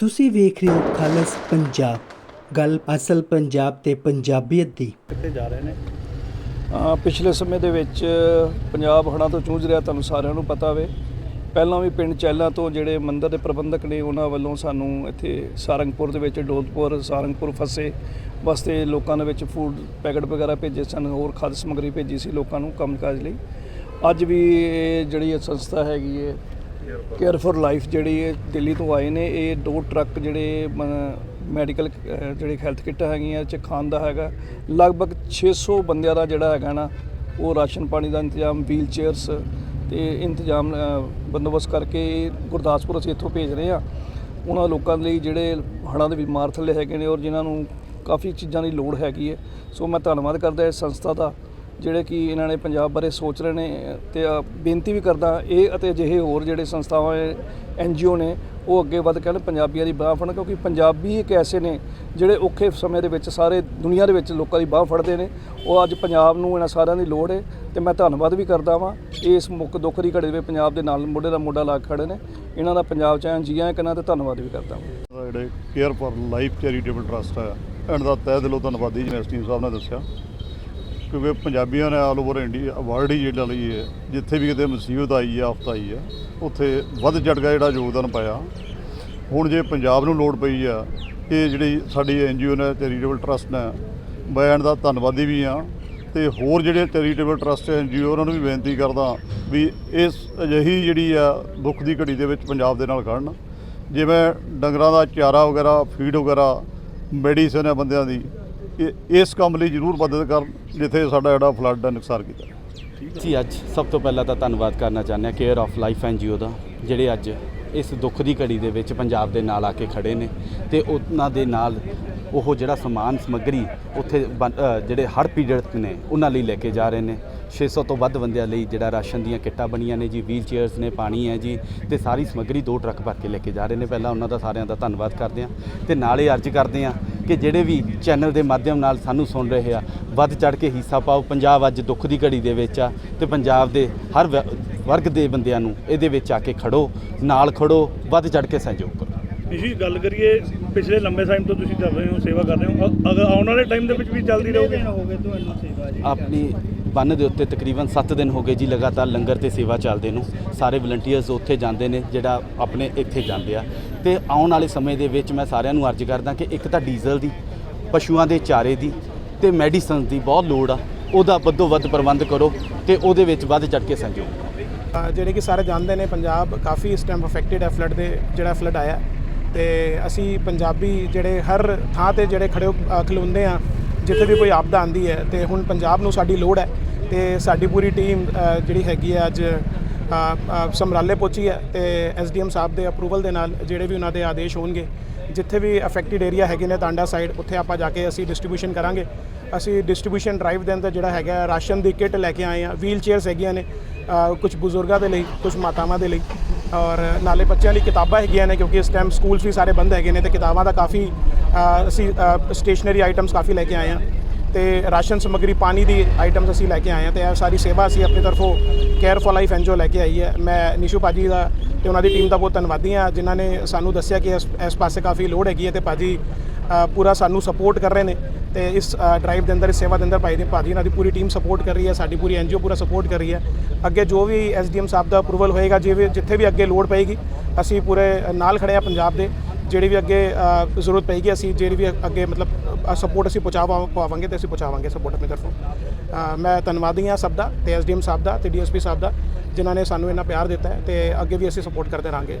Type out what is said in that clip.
ਤੁਸੀਂ ਵੇਖ ਰਹੇ ਹੋ ਖਾਲਸ ਪੰਜਾਬ। ਗੱਲ ਅਸਲ ਪੰਜਾਬ ਤੇ ਪੰਜਾਬੀਅਤ ਦੀ। ਕਿੱਥੇ ਜਾ ਰਹੇ ਨੇ? ਪਿਛਲੇ ਸਮੇਂ ਦੇ ਵਿੱਚ ਪੰਜਾਬ ਹੜ੍ਹਾਂ ਤੋਂ ਜੂਝ ਰਿਹਾ, ਤੁਹਾਨੂੰ ਸਾਰਿਆਂ ਨੂੰ ਪਤਾ ਵੇ। ਪਹਿਲਾਂ ਵੀ ਪਿੰਡ ਚੈਲਾ ਤੋਂ ਜਿਹੜੇ ਮੰਦਰ ਦੇ ਪ੍ਰਬੰਧਕ ਨੇ, ਉਹਨਾਂ ਵੱਲੋਂ ਸਾਨੂੰ ਇੱਥੇ ਸਾਰੰਗਪੁਰ ਦੇ ਵਿੱਚ ਡੋਲਪੁਰ ਸਾਰੰਗਪੁਰ ਫਸੇ। ਵਾਸਤੇ ਲੋਕਾਂ ਦੇ ਵਿੱਚ ਫੂਡ ਪੈਕਟ ਵਗੈਰਾ ਭੇਜੇ ਸਨ, ਹੋਰ ਖਾਦ ਸਮੱਗਰੀ ਭੇਜੀ ਸੀ ਲੋਕਾਂ ਨੂੰ ਕੰਮਕਾਜ ਲਈ। ਅੱਜ ਵੀ ਜਿਹੜੀ ਇਹ ਸੰਸਥਾ ਹੈਗੀ ਹੈ ਕੇਅਰ ਫॉर ਲਾਈਫ ਜਿਹੜੀ ਇਹ ਦਿੱਲੀ ਤੋਂ ਆਏ ਨੇ, ਇਹ ਦੋ ਟਰੱਕ ਜਿਹੜੇ ਮੈਡੀਕਲ ਜਿਹੜੇ ਹੈਲਥ ਕਿੱਟ ਹੈਗੀਆਂ 'ਚ ਖਾਣ ਦਾ ਹੈਗਾ। ਲਗਭਗ 600 ਬੰਦਿਆਂ ਦਾ ਜਿਹੜਾ ਹੈਗਾ ਨਾ, ਉਹ ਰਾਸ਼ਨ ਪਾਣੀ ਦਾ ਇੰਤਜ਼ਾਮ ਵੀਲ ਚੇਅਰਸ ਤੇ ਇੰਤਜ਼ਾਮ ਬੰਦੋਬਸਤ ਕਰਕੇ ਗੁਰਦਾਸਪੁਰ ਅਸੀਂ ਇੱਥੋਂ ਭੇਜ ਰਹੇ ਹਾਂ। ਉਹਨਾਂ ਲੋਕਾਂ ਲਈ ਜਿਹੜੇ ਹੜ੍ਹਾਂ ਦੇ ਬਿਮਾਰ ਥੱਲੇ ਹੈਗੇ ਨੇ ਔਰ ਜਿਨ੍ਹਾਂ ਨੂੰ ਕਾਫੀ ਚੀਜ਼ਾਂ ਦੀ ਲੋੜ ਹੈਗੀ ਹੈ। ਸੋ ਮੈਂ ਧੰਨਵਾਦ ਕਰਦਾ ਇਸ ਸੰਸਥਾ ਦਾ। ਜਿਹੜੇ ਕਿ ਇਹਨਾਂ ਨੇ ਪੰਜਾਬ ਬਾਰੇ ਸੋਚ ਰਹੇ ਨੇ ਤੇ ਬੇਨਤੀ ਵੀ ਕਰਦਾ ਇਹ ਅਤੇ ਅਜਿਹੇ ਹੋਰ ਜਿਹੜੇ ਸੰਸਥਾਵਾਂ ਐਨ ਜੀਓ ਨੇ, ਉਹ ਅੱਗੇ ਵੱਧ ਕਹਿਣ, ਪੰਜਾਬੀਆਂ ਦੀ ਬਾਹ ਫੜਨ, ਕਿਉਂਕਿ ਪੰਜਾਬੀ ਇੱਕ ਐਸੇ ਨੇ ਜਿਹੜੇ ਔਖੇ ਸਮੇਂ ਦੇ ਵਿੱਚ ਸਾਰੇ ਦੁਨੀਆ ਦੇ ਵਿੱਚ ਲੋਕਾਂ ਦੀ ਬਾਹ ਫੜਦੇ ਨੇ। ਉਹ ਅੱਜ ਪੰਜਾਬ ਨੂੰ ਇਹਨਾਂ ਸਾਰਿਆਂ ਦੀ ਲੋੜ ਹੈ ਤੇ ਮੈਂ ਧੰਨਵਾਦ ਵੀ ਕਰਦਾ ਵਾਂ। ਇਸ ਮੁੱਖ ਦੁੱਖ ਦੀ ਘੜੀ ਵਿੱਚ ਪੰਜਾਬ ਦੇ ਨਾਲ ਮੋਢੇ ਦਾ ਮੋਢਾ ਲਾ ਕੇ ਖੜੇ ਨੇ। ਇਹਨਾਂ ਦਾ ਪੰਜਾਬ ਚ ਐਨ ਜੀਆਂ ਕਹਿੰਦਾ ਤੇ ਧੰਨਵਾਦ ਵੀ ਕਰਦਾ ਵਾਂ। ਜਿਹੜੇ care for life charitable trust ਹੈ ਇਹਨਾਂ ਦਾ ਤਹਿ ਦਿਲੋਂ ਧੰਨਵਾਦੀ ਜਿਵੇਂ ਐਸਟੀਮ ਸਾਹਿਬ ਨੇ ਦੱਸਿਆ। ਕਿਉਂਕਿ ਪੰਜਾਬੀਆਂ ਨੇ ਆਲ ਓਵਰ ਇੰਡੀਆ ਵਰਲਡ ਹੀ ਜਿਹੜਾ ਲਈ ਹੈ, ਜਿੱਥੇ ਵੀ ਕਿਤੇ ਮੁਸੀਬਤ ਆਈ ਹੈ, ਆਫਤ ਆਈ ਹੈ, ਉੱਥੇ ਵੱਧ ਚੜ੍ਹ ਕੇ ਜਿਹੜਾ ਯੋਗਦਾਨ ਪਾਇਆ। ਹੁਣ ਜੇ ਪੰਜਾਬ ਨੂੰ ਲੋੜ ਪਈ ਆ ਇਹ ਜਿਹੜੀ ਸਾਡੀ ਐਨਜੀਓ ਨੇ ਚੈਰੀਟੇਬਲ ਟਰਸਟ ਨੇ, ਮੈਂ ਇਹਨਾਂ ਦਾ ਧੰਨਵਾਦੀ ਵੀ ਆ ਤੇ ਹੋਰ ਜਿਹੜੇ ਚੈਰੀਟੇਬਲ ਟਰਸਟ ਐਨਜੀਓ ਉਹਨਾਂ ਨੂੰ ਵੀ ਬੇਨਤੀ ਕਰਦਾ ਵੀ ਇਸ ਅਜਿਹੀ ਜਿਹੜੀ ਆ ਦੁੱਖ ਦੀ ਘੜੀ ਦੇ ਵਿੱਚ ਪੰਜਾਬ ਦੇ ਨਾਲ ਖੜਨ ਜਿਵੇਂ ਡੰਗਰਾਂ ਦਾ ਚਾਰਾ ਵਗੈਰਾ ਫੀਡ ਵਗੈਰਾ ਮੈਡੀਸਨ ਹੈ ਬੰਦਿਆਂ ਦੀ ਇਹ ਇਸ ਕੰਮ ਲਈ ਜ਼ਰੂਰ ਮਦਦ ਕਰਨ ਜਿੱਥੇ ਸਾਡਾ ਜਿਹੜਾ ਫਲੱਡ ਦਾ ਨੁਕਸਾਨ ਕੀਤਾ ਜੀ, ਅੱਜ ਸਭ ਤੋਂ ਪਹਿਲਾਂ ਤਾਂ ਧੰਨਵਾਦ ਕਰਨਾ ਚਾਹੁੰਦੇ ਹਾਂ ਕੇਅਰ ਆਫ ਲਾਈਫ ਐਨਜੀਓ ਦਾ, ਜਿਹੜੇ ਅੱਜ ਇਸ ਦੁੱਖ ਦੀ ਘੜੀ ਦੇ ਵਿੱਚ ਪੰਜਾਬ ਦੇ ਨਾਲ ਆ ਕੇ ਖੜੇ ਨੇ ਤੇ ਉਹਨਾਂ ਦੇ ਨਾਲ ਉਹ ਜਿਹੜਾ ਸਮਾਨ ਸਮੱਗਰੀ ਉੱਥੇ ਬਣ- ਜਿਹੜੇ ਹੜ੍ਹ ਪੀੜਤ ਨੇ, ਉਹਨਾਂ ਲਈ ਲੈ ਕੇ ਜਾ ਰਹੇ ਨੇ। 600 ਤੋਂ ਵੱਧ ਬੰਦਿਆਂ ਲਈ ਜਿਹੜਾ ਰਾਸ਼ਨ ਦੀਆਂ ਕਿੱਟਾਂ ਬਣੀਆਂ ਨੇ ਜੀ ਵੀਲ ਚੇਅਰਸ ਨੇ, ਪਾਣੀ ਹੈ ਜੀ ਤੇ ਸਾਰੀ ਸਮੱਗਰੀ ਦੋ ਟਰੱਕ ਭਰ ਕੇ ਲੈ ਕੇ ਜਾ ਰਹੇ ਨੇ। ਪਹਿਲਾਂ ਉਹਨਾਂ ਦਾ ਸਾਰਿਆਂ ਦਾ ਧੰਨਵਾਦ ਕਰਦੇ ਹਾਂ ਤੇ ਨਾਲੇ ਅਰਜ਼ ਕਰਦੇ ਹਾਂ ਕਿ ਜਿਹੜੇ ਵੀ ਚੈਨਲ ਦੇ ਮਾਧਿਅਮ ਨਾਲ ਸਾਨੂੰ ਸੁਣ ਰਹੇ ਆ ਵੱਧ ਚੜ ਕੇ ਹਿੱਸਾ ਪਾਓ। ਪੰਜਾਬ ਅੱਜ ਦੁੱਖ ਦੀ ਘੜੀ ਦੇ ਵਿੱਚ ਆ ਤੇ ਪੰਜਾਬ ਦੇ ਹਰ ਵ- ਵਰਗ ਦੇ ਬੰਦਿਆਂ ਨੂੰ ਇਹਦੇ ਵਿੱਚ ਆ ਕੇ ਖੜੋ ਨਾਲ ਖੜੋ ਵੱਧ ਚੜ ਕੇ ਸਹਿਯੋਗ ਕਰੋ। ਜੀ ਗੱਲ ਕਰੀਏ ਪਿਛਲੇ ਲੰਬੇ ਟਾਈਮ ਤੋਂ ਤੁਸੀਂ ਕਰ ਰਹੇ ਹੋ ਸੇਵਾ ਕਰ ਰਹੇ ਹੋ। ਅਗਰ ਆਉਣ ਵਾਲੇ ਟਾਈਮ ਦੇ ਵਿੱਚ ਵੀ ਚੱਲਦੀ ਰਹੋਗੇ? ਆਪਣੀ ਬੰਨ ਦੇ ਉੱਤੇ ਤਕਰੀਬਨ 7 ਦਿਨ ਹੋ ਗਏ ਜੀ ਲਗਾਤਾਰ ਲੰਗਰ ਤੇ ਸੇਵਾ ਚੱਲਦੇ ਨੂੰ। ਸਾਰੇ ਵਲੰਟੀਅਰਸ ਉੱਥੇ ਜਾਂਦੇ ਨੇ ਜਿਹੜਾ ਆਪਣੇ ਇੱਥੇ ਜਾਂਦੇ ਆ। ਤੇ ਆਉਣ ਵਾਲੇ ਸਮੇਂ ਦੇ ਵਿੱਚ ਮੈਂ ਸਾਰਿਆਂ ਨੂੰ ਅਰਜ਼ ਕਰਦਾ ਕਿ ਇੱਕ ਤਾਂ ਡੀਜ਼ਲ ਦੀ ਪਸ਼ੂਆਂ ਦੇ ਚਾਰੇ ਦੀ ਤੇ ਮੈਡੀਸਨ ਦੀ ਬਹੁਤ ਲੋੜ ਆ। ਉਹਦਾ ਵੱਧੋ ਵੱਧ ਪ੍ਰਬੰਧ ਕਰੋ ਤੇ ਉਹਦੇ ਵਿੱਚ ਵੱਧ ਚੜ ਕੇ ਸਹਿਯੋਗ ਜਿਹੜੇ ਕਿ ਸਾਰੇ ਜਾਣਦੇ ਨੇ ਪੰਜਾਬ ਕਾਫੀ ਇਸ ਟਾਈਮ ਅਫੈਕਟਡ ਹੈ ਫਲੱਡ ਦੇ ਜਿਹੜਾ ਫਲੱਡ ਆਇਆ। ਤੇ ਅਸੀਂ ਪੰਜਾਬੀ ਜਿਹੜੇ ਹਰ ਥਾਂ ਤੇ ਜਿਹੜੇ ਖੜੇ ਹੋ- ਅ, ਖਲੋਂਦੇ ਆ ਜਿੱਥੇ ਵੀ ਕੋਈ ਆਪਦਾ ਆਂਦੀ ਹੈ ਤੇ ਹੁਣ ਪੰਜਾਬ ਨੂੰ ਸਾਡੀ ਲੋੜ ਹੈ ਤੇ ਸਾਡੀ ਪੂਰੀ ਟੀਮ ਜਿਹੜੀ ਹੈਗੀ ਹੈ ਅੱਜ ਸਮਰਾਲੇ ਪਹੁੰਚੀ ਹੈ ਤੇ ਐਸਡੀਐਮ ਸਾਹਿਬ ਦੇ ਅਪਰੂਵਲ ਦੇ ਨਾਲ ਜਿਹੜੇ ਵੀ ਉਹਨਾਂ ਦੇ ਆਦੇਸ਼ ਹੋਣਗੇ, ਜਿੱਥੇ ਵੀ ਅਫੈਕਟਡ ਏਰੀਆ ਹੈਗੇ ਨੇ ਤਾਂਡਾ ਸਾਈਡ ਉੱਥੇ ਆਪਾਂ ਜਾ ਕੇ ਅਸੀਂ ਡਿਸਟ੍ਰੀਬਿਊਸ਼ਨ ਕਰਾਂਗੇ। ਅਸੀਂ ਡਿਸਟ੍ਰੀਬਿਊਸ਼ਨ ਡਰਾਈਵ ਦੇ ਅੰਦਰ ਜਿਹੜਾ ਹੈਗਾ ਰਾਸ਼ਨ ਦੀ ਕਿੱਟ ਲੈ ਕੇ ਆਏ ਆ ਵੀਲ ਚੇਅਰਸ ਹੈਗੀਆਂ ਨੇ ਕੁਝ ਬਜ਼ੁਰਗਾਂ ਦੇ ਲਈ ਕੁਝ ਮਾਤਾਵਾਂ ਦੇ ਲਈ। ਔਰ ਨਾਲੇ ਬੱਚਿਆਂ ਲਈ ਕਿਤਾਬਾਂ ਹੈਗੀਆਂ ਨੇ ਕਿਉਂਕਿ ਇਸ ਟਾਈਮ ਸਕੂਲਸ ਵੀ ਸਾਰੇ ਬੰਦ ਹੈਗੇ ਨੇ ਤੇ ਕਿਤਾਬਾਂ ਦਾ ਕਾਫੀ ਅਸੀਂ ਸਟੇਸ਼ਨਰੀ ਆਈਟਮਸ ਕਾਫੀ ਲੈ ਕੇ ਆਏ ਆ ਤੇ ਰਾਸ਼ਨ ਸਮੱਗਰੀ ਪਾਣੀ ਦੀ ਆਈਟਮਸ ਅਸੀਂ ਲੈ ਕੇ ਆਏ ਆ ਤੇ ਇਹ ਸਾਰੀ ਸੇਵਾ ਅਸੀਂ ਆਪਣੀ ਤਰਫੋਂ ਕੇਅਰ ਫॉर ਲਾਈਫ ਐਨਜੀਓ ਲੈ ਕੇ ਆਈ ਹੈ। ਮੈਂ ਨਿਸ਼ੂ ਭਾਜੀ ਦਾ ਤੇ ਉਹਨਾਂ ਦੀ ਟੀਮ ਦਾ ਬਹੁਤ ਧੰਨਵਾਦੀ ਹਾਂ ਜਿਨ੍ਹਾਂ ਨੇ ਸਾਨੂੰ ਦੱਸਿਆ ਕਿ ਇਸ ਪਾਸੇ ਕਾਫੀ ਲੋੜ ਹੈਗੀ ਹੈ ਤੇ ਭਾਜੀ ਅ, ਪੂਰਾ ਸਾਨੂੰ ਸਪੋਰਟ ਕਰ ਰਹੇ ਨੇ। ਤੇ ਇਸ ਡਰਾਈਵ ਦੇ ਅੰਦਰ, ਇਸ ਸੇਵਾ ਦੇ ਅੰਦਰ ਭਾਈ ਦੀ ਭਾਜੀ ਨਾਲ ਦੀ ਪੂਰੀ ਟੀਮ ਸਪੋਰਟ ਕਰ ਰਹੀ ਹੈ, ਸਾਡੀ ਪੂਰੀ ਐਨਜੀਓ ਪੂਰਾ ਸਪੋਰਟ ਕਰ ਰਹੀ ਹੈ। ਅੱਗੇ ਜੋ ਵੀ ਐਸਡੀਐਮ ਸਾਹਿਬ ਦਾ ਅਪਰੂਵਲ ਹੋਏਗਾ ਜਿਵੇਂ ਜਿੱਥੇ ਵੀ ਅੱਗੇ ਲੋੜ ਪਏਗੀ, ਅਸੀਂ ਪੂਰੇ ਨਾਲ ਖੜੇ ਆ ਪੰਜਾਬ ਦੇ। ਜਿਹੜੀ ਵੀ ਅੱਗੇ ਜ਼ਰੂਰਤ ਪਏਗੀ, ਅਸੀਂ ਜਿਹੜੀ ਵੀ ਅੱਗੇ ਮਤਲਬ ਸਪੋਰਟ ਅਸੀਂ ਪਹੁੰਚਾਵਾ ਪਾਵਾਂਗੇ ਤੇ ਅਸੀਂ ਪਹੁੰਚਾਵਾਂਗੇ ਸਪੋਰਟ ਆਪਣੀ ਤਰਫੋਂ। ਮੈਂ ਧੰਨਵਾਦੀ ਹਾਂ ਸਭ ਦਾ, ਤੇ ਐਸਡੀਐਮ ਸਾਹਿਬ ਦਾ ਤੇ ਡੀਐਸਪੀ ਸਾਹਿਬ ਦਾ, ਜਿਨ੍ਹਾਂ ਨੇ ਸਾਨੂੰ ਇੰਨਾ ਪਿਆਰ ਦਿੱਤਾ ਹੈ ਤੇ ਅੱਗੇ ਵੀ ਅਸੀਂ ਸਪੋਰਟ ਕਰਦੇ ਰਹਾਂਗੇ।